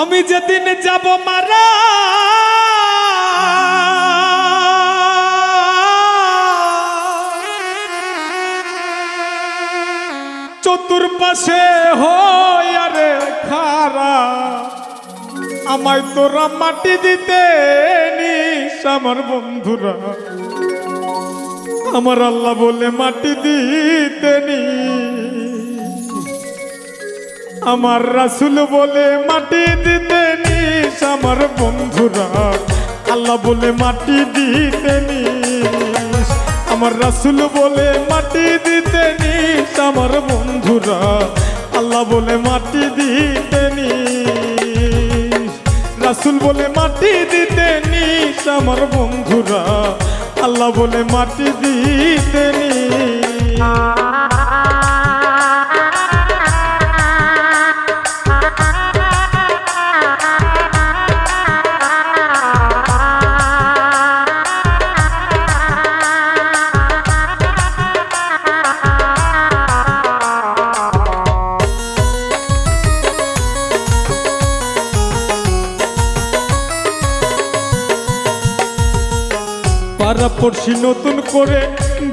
আমি যেদিন যাব মারা, চতুর্পাশে হয় আরে খারা, আমায় তোরা মাটি দিতে নিস আমার বন্ধুরা। আমার আল্লাহ বলে মাটি দিতে নিস। আমার রাসুল বলে, মাটি দিতে নিস আমার বন্ধুরা। আল্লাহ বলে, মাটি দিতে নিস। আমার রাসুল বলে, মাটি দিতে নিস আমার বন্ধুরা। আল্লাহ বলে, মাটি দিতে নিস। রাসুল বলে, মাটি দিতে নিস আমার বন্ধুরা। আল্লাহ বলে, মাটি দিতে নিস। পাড়া পড়শি নতুন করে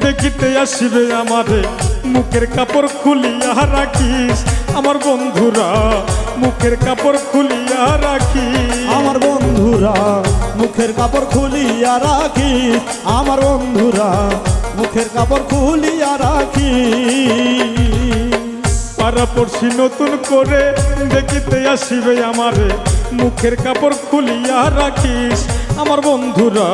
দেখিতে আসিবে আমারে। মুখের কাপড় খুলিয়া রাখিস আমার বন্ধুরা মুখের কাপড় খুলিয়া রাখি আমার বন্ধুরা মুখের কাপড় খুলিয়া রাখি আমার বন্ধুরা মুখের কাপড় খুলিয়া রাখি পাড়া পড়শি নতুন করে দেখিতে আসিবে আমারে। মুখের কাপড় খুলিয়া রাখিস আমার বন্ধুরা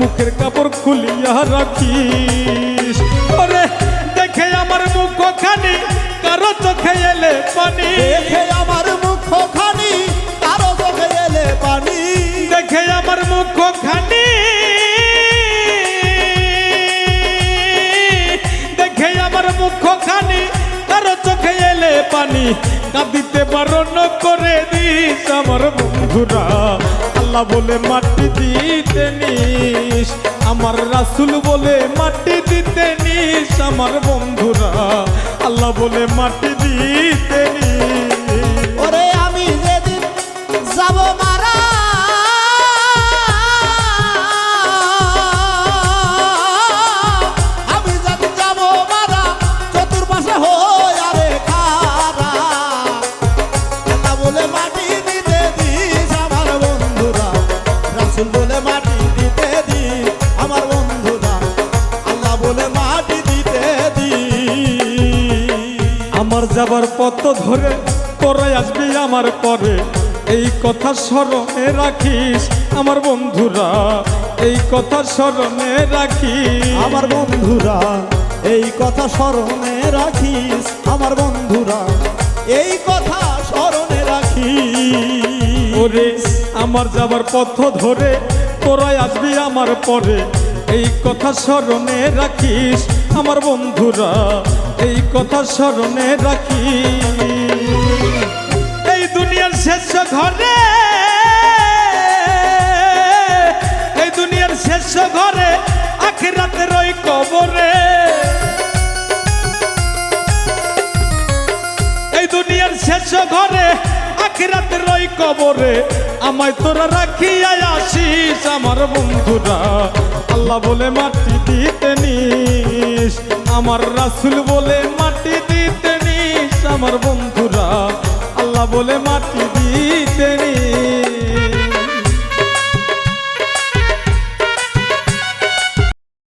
মুখের কাপড় খুলিয়া রাখিস। ওরে দেখে আমার মুখ খানি কারও চোখে এলে পানি। দেখে আমার মুখ খানি কারও চোখে এলে পানি। দেখে আমার মুখ খানি দেখে আমার মুখ খানি কারও চোখে এলে পানি। কাঁদিতে বারণ করে দিস আমার বন্ধুরা। আল্লাহ বলে মাটি দিতে নিস, আমার রাসুল বলে মাটি দিতে নিস, আমার বন্ধুরা, আল্লাহ বলে মাটি দিতে নিস। বলে মাটি দিতে দিস আমার বন্ধুরা আল্লাহ বলে মাটি দিতে দিস আমার যাবার পথ ধরে তোরা আসবি আমার পরে। এই কথা স্মরণে রাখিস আমার বন্ধুরা এই কথা স্মরণে রাখিস। আমার বন্ধুরা এই কথা স্মরণে রাখিস আমার বন্ধুরা এই কথা স্মরণে রাখিস। আমার যাবার পথ ধরে, তোরাই আসবি আমার পরে। এই কথা স্মরণে রাখিস আমার বন্ধুরা, এই কথা স্মরণে রাখিস। এই দুনিয়ার শেষ ঘরে, এই দুনিয়ার শেষ ঘরে, আখিরাতের ওই কবরে। এই দুনিয়ার শেষ ঘরে আখিরাতের রই কবরে, আমায় তোরা রাখিয়া আসিস আমার বন্ধুরা। আল্লাহ বলে মাটি দিতে নিস, আমার রাসুল বলে মাটি দিতে নিস আমার বন্ধুরা। আল্লাহ বলে মাটি